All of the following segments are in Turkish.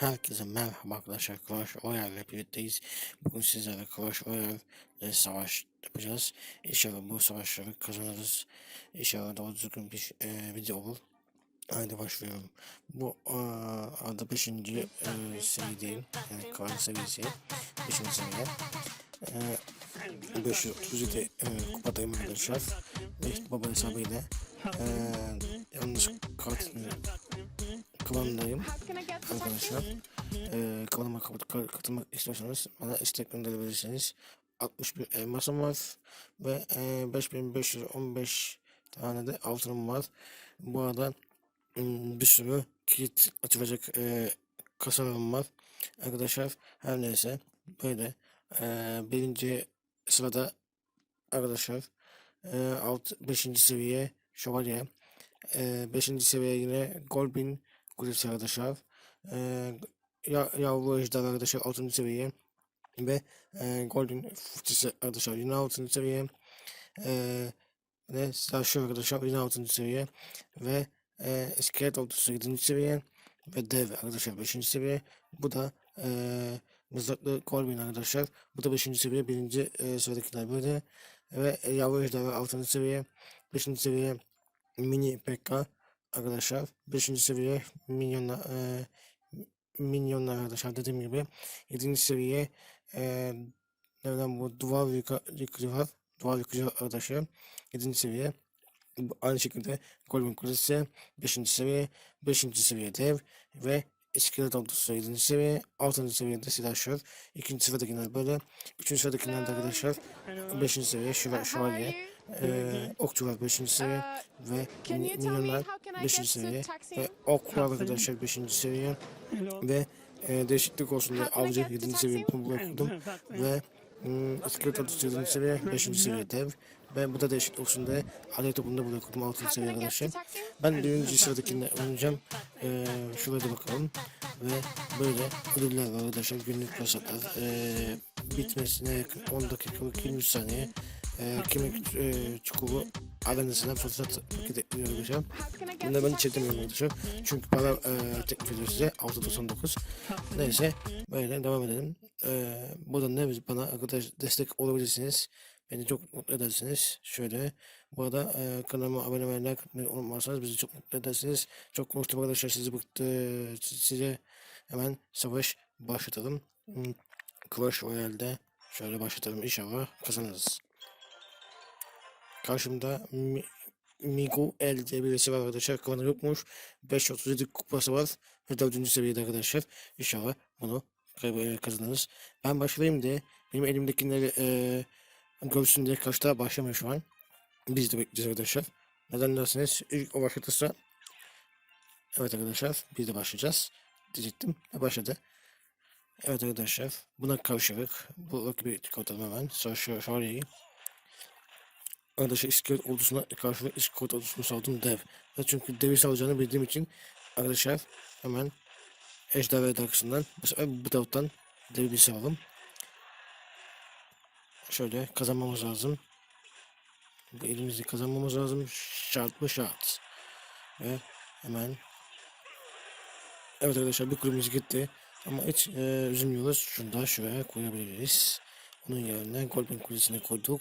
Herkese merhaba arkadaşlar. Clash Royale ile birlikteyiz. Bugün sizlerle Clash Royale ile savaş yapacağız. İnşallah bu savaşları kazanırız. İnşallah doğru düzgün bir e, video olur. Haydi başlıyorum. Bu arada 5. E, seviyedeyim. Yani klan seviyesi. 5. seviye. E, 537 e, kupadayım arkadaşlar. Ve baba hesabıyla e, yanlış kart klanındayım arkadaşlar. Ee, kanalıma kat- katılmak istiyorsanız bana istek gönderebilirsiniz. 61 elmasım var ve e, 5515 tane de altınım var. Bu arada bir sürü kilit açılacak e, kasalarım var. Arkadaşlar her neyse böyle e, birinci sırada arkadaşlar e, alt 5. seviye şövalye 5. seviye yine Golbin Kulesi arkadaşlar ya, yavru ejder arkadaşlar 6. seviye ve e, Golden Fırtısı arkadaşlar yine 6. seviye ee, ve Slasher arkadaşlar yine 6. seviye ve e, İskelet ordusu 7. seviye ve Dev arkadaşlar 5. seviye bu da e, Mızraklı Golden arkadaşlar bu da 5. seviye 1. E, sıradakiler böyle ve e, yavru ejder 6. seviye 5. seviye mini Pekka arkadaşlar 5. seviye minyonlar e, minyonlar arkadaşlar dediğim gibi 7. seviye e, nereden bu duvar yıkıcı var duvar yıkıcı arkadaşlar 7. seviye aynı şekilde Golden Kulesi 5. seviye 5. seviye dev ve İskelet ordusu 7. seviye 6. seviyede silahşör 2. sıradakiler böyle 3. sıradakiler de arkadaşlar 5. seviye şöva- şövalye ee, okçular 5. seviye ve mi- minyonlar 5. seviye ve oklar arkadaşlar 5. seviye ve e, değişiklik olsun diye avcı 7. seviye bunu bıraktım ve mm, iskelet ordusu 7. seviye 5. seviye dev ve bu da değişiklik olsun diye alay topunda bıraktım 6. seviye arkadaşlar. Ben birinci sıradakini oynayacağım. Ee, şuraya da bakalım. Ve böyle ödüller var arkadaşlar. Günlük fırsatlar. Ee, bitmesine yakın 10 dakikalık 23 saniye. Ee, kemik e, çukuru aranasına fırsat paket ekliyor arkadaşlar. Bunu ben çekemiyorum arkadaşlar. Çünkü para e, teklif ediyor size 6.99. Neyse böyle devam edelim. Ee, buradan ne bana arkadaş destek olabilirsiniz. Beni çok mutlu edersiniz. Şöyle bu arada e, kanalıma abone olmayı like unutmazsanız bizi çok mutlu edersiniz. Çok konuştum arkadaşlar sizi bıktı. Size hemen savaş başlatalım. Hmm, Clash Royale'de şöyle başlatalım. İnşallah kazanırız. Karşımda Mi- Migo El diye birisi var arkadaşlar. Klanı yokmuş. 537 kupası var. Ve 4. seviyede arkadaşlar. İnşallah bunu kay- kazanırız. Ben başlayayım diye benim elimdekileri e, görsün diye kaçta başlamıyor şu an. Biz de bekleyeceğiz arkadaşlar. Neden derseniz ilk o başlatırsa Evet arkadaşlar biz de başlayacağız diyecektim başladı. Evet arkadaşlar buna karşılık bu rakibi çıkartalım hemen. Sonra şu şöyle Arkadaşlar iskelet ordusuna karşılık iskelet ordusunu saldım dev. Ve çünkü devi salacağını bildiğim için arkadaşlar hemen ejderha arkasından bu bu taraftan devi bir salalım. Şöyle kazanmamız lazım. Bu elimizi kazanmamız lazım. Şart mı şart. Ve hemen Evet arkadaşlar bir kulübümüz gitti. Ama hiç e, üzülmüyoruz. Şunu da şuraya koyabiliriz. Onun yerine Golden Kulesi'ne koyduk.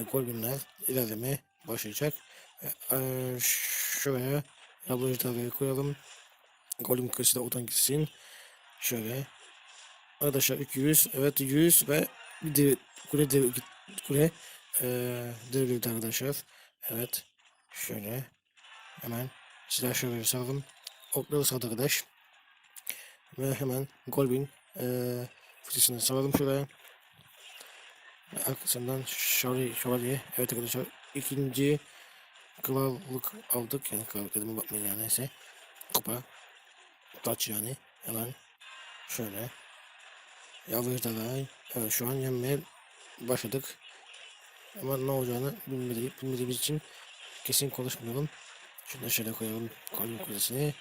Ve Golden'ler ilerlemeye başlayacak. E, e, şuraya Yavrucu koyalım. Golden Kulesi de oradan gitsin. Şöyle. Arkadaşlar 200. Evet 100 ve bir de kule dev, kule e, devrildi arkadaşlar. Evet. Şöyle. Hemen silah şöyle saldım. Okları saldı arkadaş. Ve hemen Golbin eee fıçısını salalım şuraya. Arkasından Şövalye, Şövalye. Evet arkadaşlar ikinci krallık aldık. Yani krallık dediğime bakmayın yani neyse. Kupa. Taç yani. Hemen şöyle. Yavrucu da Evet şu an yenmeye başladık. Ama ne olacağını bilmedi, bilmediğimiz için kesin konuşmayalım. Şunu da şöyle koyalım. Golbin kulesini.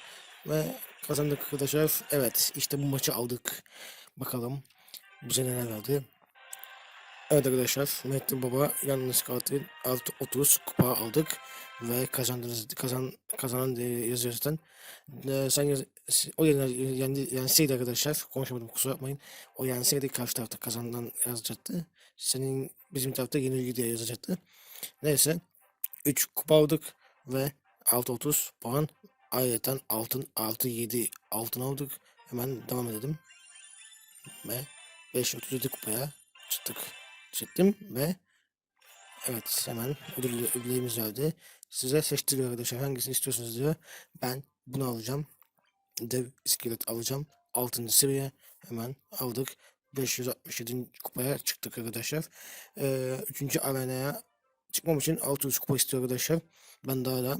Ve kazandık arkadaşlar. Evet işte bu maçı aldık. Bakalım bize neler verdi. Evet arkadaşlar, Mehdi Baba yalnız kaldı. 6 30 kupa aldık ve kazandınız kazan kazanan diye yazıyor zaten. Ee, sen yaz, o yener yendi yenseydi arkadaşlar konuşamadım kusura bakmayın. O yenseydi karşı tarafta kazanan yazacaktı. Senin bizim tarafta yenilgi diye yazacaktı. Neyse 3 kupa aldık ve 6 30 puan ayrıca altın 6 7 altın aldık. Hemen devam edelim. Ve 5 37 kupaya çıktık çektim ve evet hemen ödül, ödüllerimiz geldi. Size seçtiriyor arkadaşlar hangisini istiyorsunuz diyor. Ben bunu alacağım. Dev iskelet alacağım. 6. seviye hemen aldık. 567 kupaya çıktık arkadaşlar. Ee, 3. arenaya çıkmam için 600 kupa istiyor arkadaşlar. Ben daha da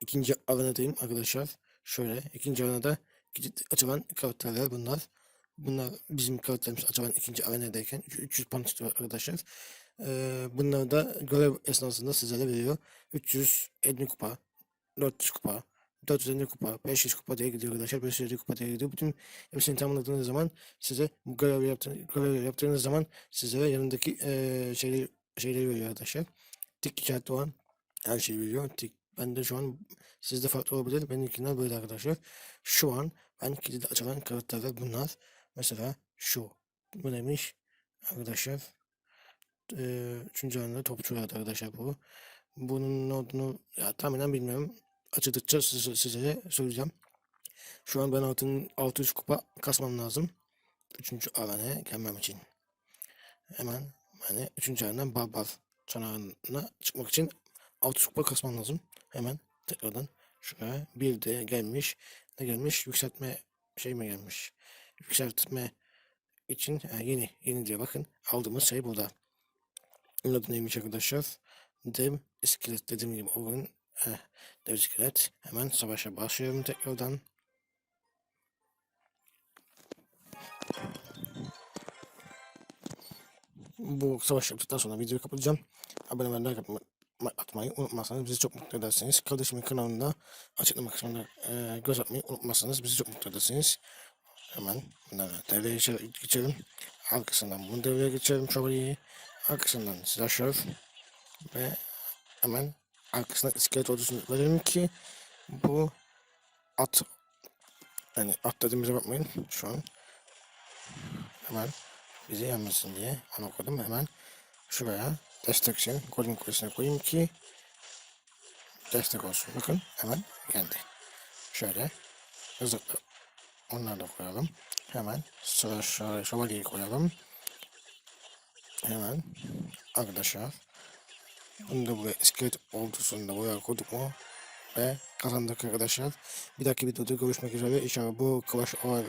ikinci arenadayım arkadaşlar. Şöyle ikinci arenada açılan karakterler bunlar. Bunlar bizim karakterimiz açılan ikinci arenadayken 300 puan istiyor arkadaşlar. Ee, bunları da görev esnasında sizlere veriyor. 350 kupa, 400 kupa, 450 kupa, 500 kupa diye gidiyor arkadaşlar. 550 kupa diye gidiyor. Bütün hepsini tamamladığınız zaman size bu görev, yaptığınız, görev yaptığınız zaman sizlere yanındaki e, şeyleri, şeyleri veriyor arkadaşlar. Tik işareti olan her şeyi veriyor. Tik ben de şu an sizde farklı olabilir. Benimkiler böyle arkadaşlar. Şu an ben kilidi açılan karakterler bunlar. Mesela şu. Bu neymiş? Arkadaşlar. Ee, üçüncü anında topçu vardı arkadaşlar bu. Bunun ne olduğunu ya, tahminen bilmiyorum. Açıkça size, size söyleyeceğim. Şu an ben altın 600 kupa kasmam lazım. Üçüncü alanaya gelmem için. Hemen hani üçüncü alandan barbar çanağına çıkmak için 600 kupa kasmam lazım. Hemen tekrardan şuraya bir de gelmiş. Ne gelmiş? Yükseltme şey mi gelmiş? Yükseltme için ha, yeni yeni diye bakın aldığımız şey burada. Bunun adı neymiş arkadaşlar? Dev iskelet dediğim gibi o gün eh, dev iskelet. Hemen savaşa başlıyorum tekrardan. Bu savaş yaptıktan sonra videoyu kapatacağım. Abone ve like atmayı unutmazsanız bizi çok mutlu edersiniz. Kardeşimin kanalında açıklama kısmında e, göz atmayı unutmazsanız bizi çok mutlu edersiniz. Hemen bunları devreye geçelim. Arkasından bunu devreye geçelim şövalyeyi. Arkasından slasher ve hemen arkasından iskelet ordusunu verelim ki bu at yani at dediğimize bakmayın şu an hemen bizi yenmesin diye onu koydum hemen şuraya destek için golün kulesine koyayım ki destek olsun bakın hemen geldi şöyle hızlı onları da koyalım. Hemen sıra şövalyeyi koyalım. Hemen arkadaşlar. Bunu da buraya iskelet ordusunu da buraya koyduk mu ve kazandık arkadaşlar. Bir dahaki videoda görüşmek üzere. İnşallah bu Clash Royale,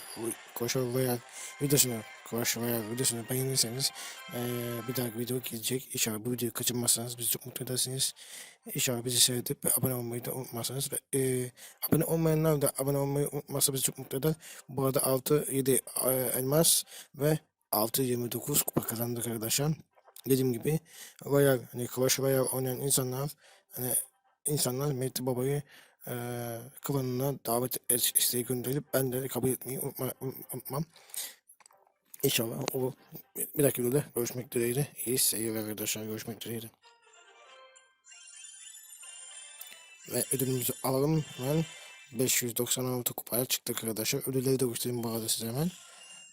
Clash Royale videosunu, Clash Royale videosunu beğenirseniz ee, bir dahaki video gelecek. İnşallah bu videoyu kaçırmazsanız bizi çok mutlu edersiniz. İnşallah bizi seyredip ve abone olmayı da unutmazsanız ve e, abone olmayanlar da abone olmayı unutmazsa bizi çok mutlu eder. Bu arada 6-7 e, elmas ve 6-29 kupa kazandık arkadaşlar. Dediğim gibi Royal, hani Clash Royale oynayan insanlar hani insanlar Mehdi Baba'yı e, klanına davet et, isteği gönderip ben de kabul etmeyi unutma, unutmam. İnşallah o bir dahaki videoda görüşmek dileğiyle. İyi seyirler arkadaşlar. Görüşmek dileğiyle. Ve ödülümüzü alalım hemen. 596 kupaya çıktık arkadaşlar. Ödülleri de göstereyim bu arada size hemen.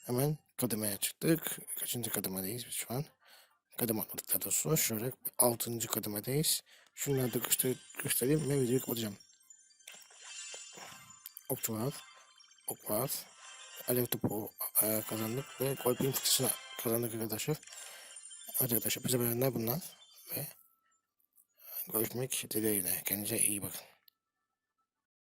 Hemen kademeye çıktık. Kaçıncı kademedeyiz biz şu an? Kademe atladık daha doğrusu. Şöyle 6. kademedeyiz. Şunları da göster göstereyim ve videoyu kapatacağım. Okçu var. Ok var. Alev topu e, kazandık ve Golpin fıçısını kazandık arkadaşlar. Arkadaşlar bize beğenenler bunlar ve görüşmek dileğiyle. Kendinize iyi bakın.